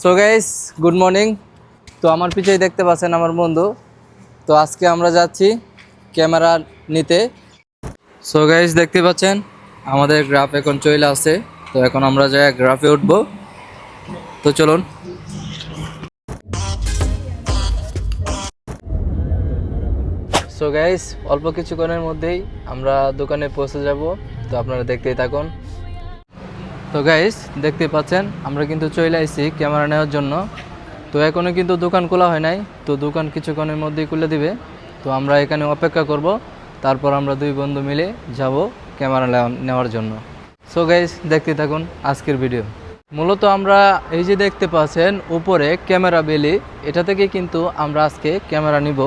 So guys good morning তো আমার পিছেই দেখতে পাচ্ছেন আমার বন্ধু। তো আজকে আমরা যাচ্ছি ক্যামেরা নিতে। সো গাইস দেখতে পাচ্ছেন, আমাদের গ্রাফ এখন চলে আসছে। তো এখন আমরা যাই গ্রাফে উঠবো। তো চলুন। সো গাইস অল্প কিছুক্ষণের মধ্যেই আমরা দোকানে পৌঁছে যাব। তো আপনারা দেখতেই থাকুন। তো গাইস দেখতে পাচ্ছেন, আমরা কিন্তু চলে আসছি ক্যামেরা নেওয়ার জন্য। তো এখনও কিন্তু দোকান খোলা হয় নাই, তো দোকান কিছুক্ষণের মধ্যেই খুলে দিবে। তো আমরা এখানে অপেক্ষা করব, তারপর আমরা দুই বন্ধু মিলে যাব ক্যামেরা নেওয়ার জন্য। সো গাইস দেখতে থাকুন আজকের ভিডিও মূলত আমরা এই যে দেখতে পাচ্ছেন, উপরে ক্যামেরা বেলি, এটা থেকে কিন্তু আমরা আজকে ক্যামেরা নিব।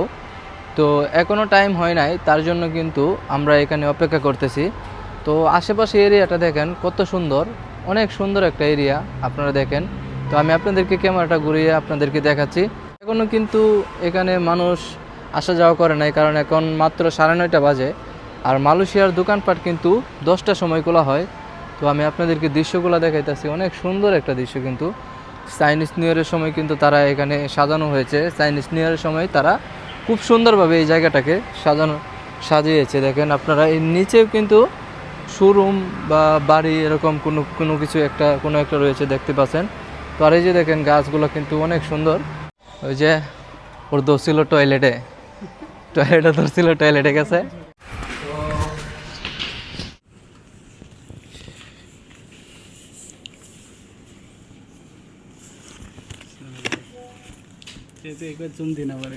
তো এখনও টাইম হয় নাই, তার জন্য কিন্তু আমরা এখানে অপেক্ষা করতেছি। তো আশেপাশে এরিয়াটা দেখেন, কত সুন্দর। অনেক সুন্দর একটা এরিয়া আপনারা দেখেন। তো আমি আপনাদেরকে ক্যামেরাটা ঘুরিয়ে আপনাদেরকে দেখাচ্ছি। এখনও কিন্তু এখানে মানুষ আসা যাওয়া করে নাই, কারণ এখন মাত্র সাড়ে নয়টা বাজে। আর মালয়েশিয়ার দোকানপাট কিন্তু দশটার সময় খোলা হয়। তো আমি আপনাদেরকে দৃশ্যগুলো দেখাইতেছি। অনেক সুন্দর একটা দৃশ্য কিন্তু। চাইনিজ নিউ ইয়ারের সময় কিন্তু তারা এখানে সাজানো হয়েছে। চাইনিজ নিউ ইয়ারের সময় তারা খুব সুন্দরভাবে এই জায়গাটাকে সাজানো, সাজিয়েছে। দেখেন আপনারা, এর নিচেও কিন্তু শোরুম বা বাড়ি এরকম কোনো কোনো কিছু একটা, কোনো একটা রয়েছে দেখতে পাচ্ছেন। তো আর এই যে দেখেন, গাছগুলো কিন্তু অনেক সুন্দর। ওই যে ওর ধরছিল টয়লেটে টয়লেটে ধরছিল টয়লেটে গেছে। একবার জুম দিন আবার।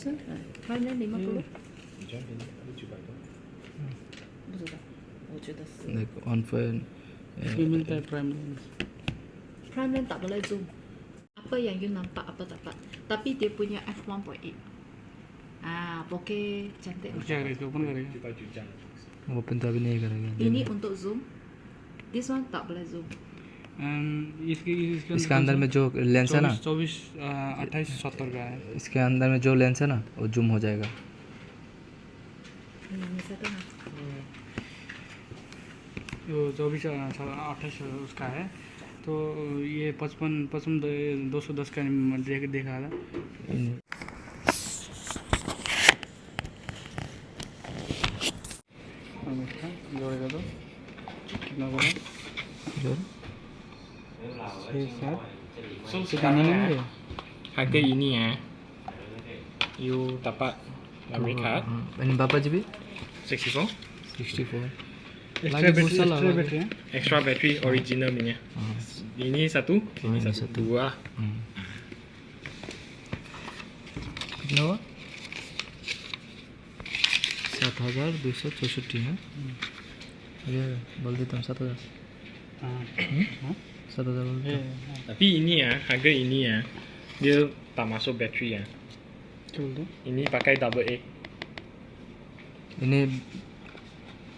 Johnson? Mana 50? Hmm. Johnson, dia cuba tu. Hmm. Betul tak? Oh, like on phone. Prime Line. Prime Line tak boleh zoom. Apa yang you nampak, apa tak dapat. Tapi dia punya F1.8. Ah, bokeh cantik. Macam ni, pun kan. Cuba cucang. Open tab ini boleh. Kan, kan. Ini untuk zoom. This one tak boleh zoom. इसके इसके इसके अंदर में जो लेंस है ना? चौबीस अट्ठाईस सत्तर का है। इसके अंदर में जो लेंस है ना वो जूम हो जाएगा। चौबीस अट्ठाईस उसका है। तो ये पचपन पचपन दो सौ दस का देख देखा था। कितना नहीं है Harga ini ya. You dapat memory card ini berapa GB 64 64 extra Lagi battery pulsa lah, extra lagi. Battery है extra battery original punya. Ini satu, ini ini satu, satu. dua. Hmm. कितना हुआ सात हजार दो सौ चौसठ है ये बोल देता हूँ सात हजार हाँ हाँ सात हजार बोल ये देता हूँ Tapi ini ya, harga ini ya, dia tak masuk battery ya. चल दो Ini pakai double A. ini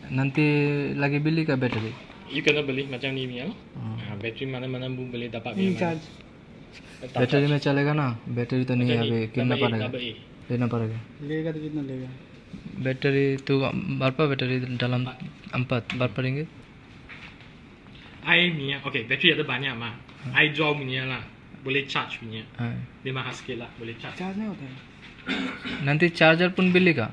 nanti lagi beli ke bateri You kena beli macam ni punya. Hmm. Ha, battery mana-mana pun boleh dapat ini punya. Charge Tak battery charge. में चलेगा ना बैटरी तो नहीं Macam अभी ni, कितना double A, पड़ेगा double A. लेना पड़ेगा लेगा तो कितना लेगा बैटरी तो berapa battery dalam empat berapa ringgit I punya Okay battery ada banyak mah ha? Hmm. I draw punya lah. Boleh charge punya. Ha? Dia mahal sikit lah Boleh charge. Charge ada Nanti charger pun beli kah?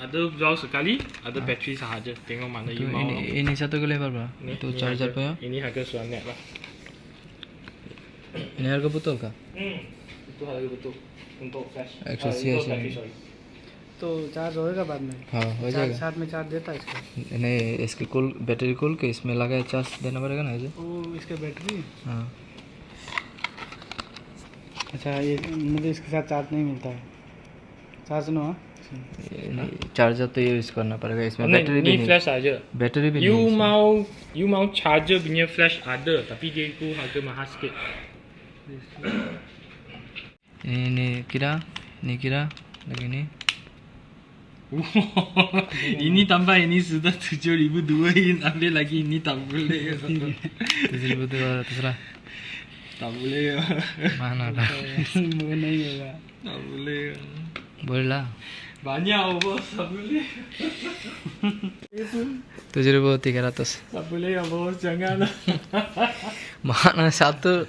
Ada draw sekali Ada ha? battery sahaja. Tengok mana Itu, you ini, mau. Ini satu ke lebar berapa? Itu ini charger harga, punya Ini harga suar net lah. Ini harga betul kah? Hmm. Itu harga betul. Untuk flash. Actually, uh, Untuk sorry. तो charge होएगा बाद में। हाँ हो जाएगा। साथ में चार्ज देता है इसका। नहीं इसके कुल बैटरी खोल के इसमें लगा चार्ज देना पड़ेगा ना इसे? वो इसका बैटरी हाँ। अच्छा ये मुझे इसके साथ चार्ज नहीं मिलता है। चार्ज नो हाँ? नहीं चार्जर तो यूज़ करना पड़ेगा इसमें बैटरी भी नहीं। flash saja. बैटरी भी नहीं है इसमें। mau you mau charger punya flash ada tapi dia itu harga mahal sikit. ini ini kira ini kira lagi ini ini tambah ini sudah 7200 in ambil lagi ini tak boleh. 7200 terserah. Tak boleh. Ya. Mana dah? Mana ya? Lah. Tak boleh. Ya. Boleh lah. Banyak oh bos, tak boleh. Tujuh ribu tiga ratus. Tak boleh ya bos, jangan. Mana satu?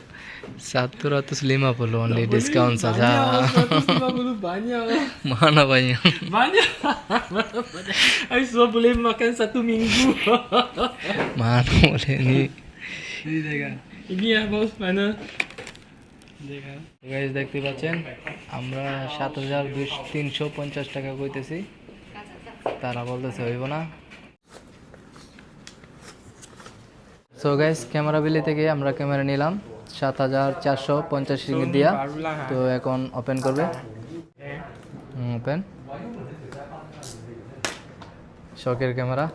சத்துராத்து சிலிமா பொருள் only discounts அதா மானா பையன் மானா ஐ சோ புலே மக்கன் சத்து மிங்கு দেখতে পাচ্ছেন আমরা সাত হাজার দুশ তিনশো পঞ্চাশ টাকা কইতেছি। তারা বলতেছে হইব না। সো গাইস ক্যামেরা বিলি থেকে আমরা ক্যামেরা নিলাম। সাত হাজার চারশো পঞ্চাশ রিঙ্গিত দিয়া। তো এখন ওপেন করবে। ওপেন শখের camera.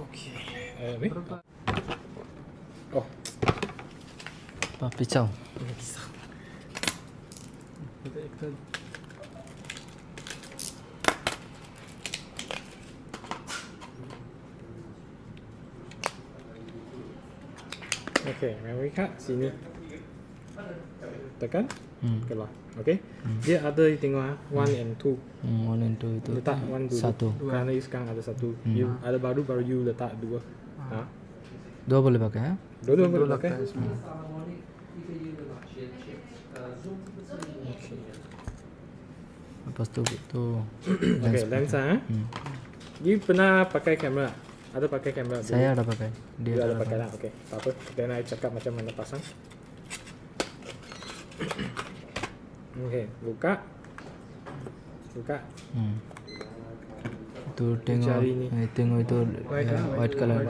Okay, Eh, Oh. Apa pecah? Okay, memory card sini. Okay. Tekan Hmm. keluar. Okay. Dia ada you tengok ah, one and two. Hmm, one and two itu Letak one dulu. satu Kerana you sekarang ada satu. You ada baru baru you letak dua. Ha. dua boleh pakai ya Dua-dua boleh pakai. lepas tu tu Okay, lensa ah. Hmm. You pernah pakai kamera? Ada pakai kamera? dulu? saya ada pakai dia Dia ada tak pakai lah. Okay, tak apa. Then I cakap macam mana pasang. Okay, buka. Buka. Hmm. Tu tengok, eh, tengok itu white, eh, white color.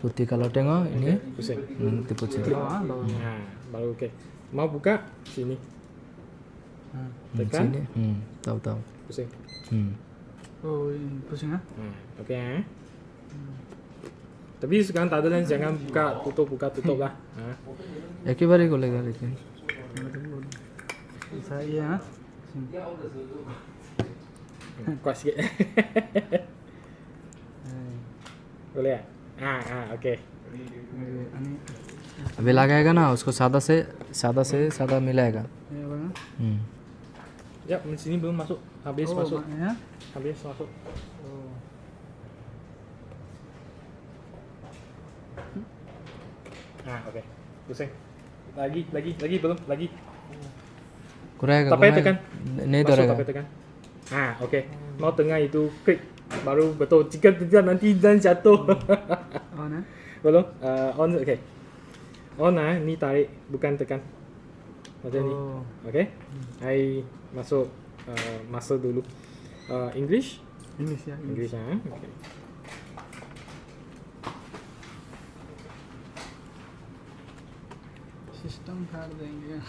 Putih kalau tengok okay. ini pusing. Nanti putih. Nah, baru hmm. ah, oke. Mau buka sini. Hmm. Hmm, Tekan. Sini. Hmm, tahu tahu. Pusing. Hmm. Oh, pusing ah. Hmm. Oke. Okay. Ah. Tapi sekarang tak ada lens jangan buka tutup buka tutup lah. Ya kibari kolega lagi. Saya ah Kuat sikit. Boleh tak? Ha, ha, okay. ani अभी लगाएगा ना उसको सादा से सादा से सादा मिलाएगा ya bang hmm. Sekejap, sini belum masuk. Habis oh masuk. bang, ya Habis masuk. oh Ha, okay. Pusing. lagi lagi lagi belum lagi kurang tapi itu kan nedo tapi itu kan ah okey. okay. mau tengah itu klik baru betul jika tidak nanti dan jatuh hmm. oh eh? nah belum uh, on okey. okay. oh ni tarik bukan tekan macam oh. ni Okey. okay. hmm. I masuk uh, masuk dulu uh, English English ya English, English ya. System फाड़ देंगे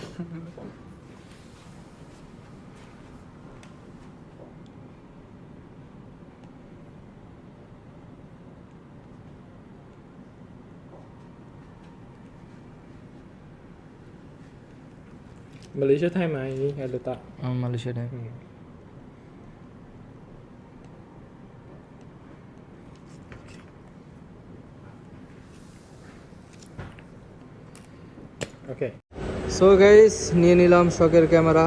Malaysia time ah ini I letak. हाँ, Malaysia time Hmm. Okay. So guys নিয়ে নিলাম শখের ক্যামেরা।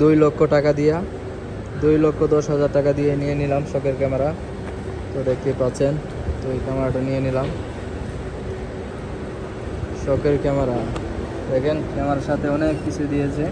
দুই লক্ষ টাকা দিয়া। দুই লক্ষ দশ হাজার টাকা দিয়ে নিয়ে নিলাম শখের ক্যামেরা। তো দেখতে পাচ্ছেন, তো এই ক্যামেরাটা নিয়ে নিলাম। শখের ক্যামেরা। দেখেন, ক্যামেরার সাথে অনেক কিছু দিয়েছে।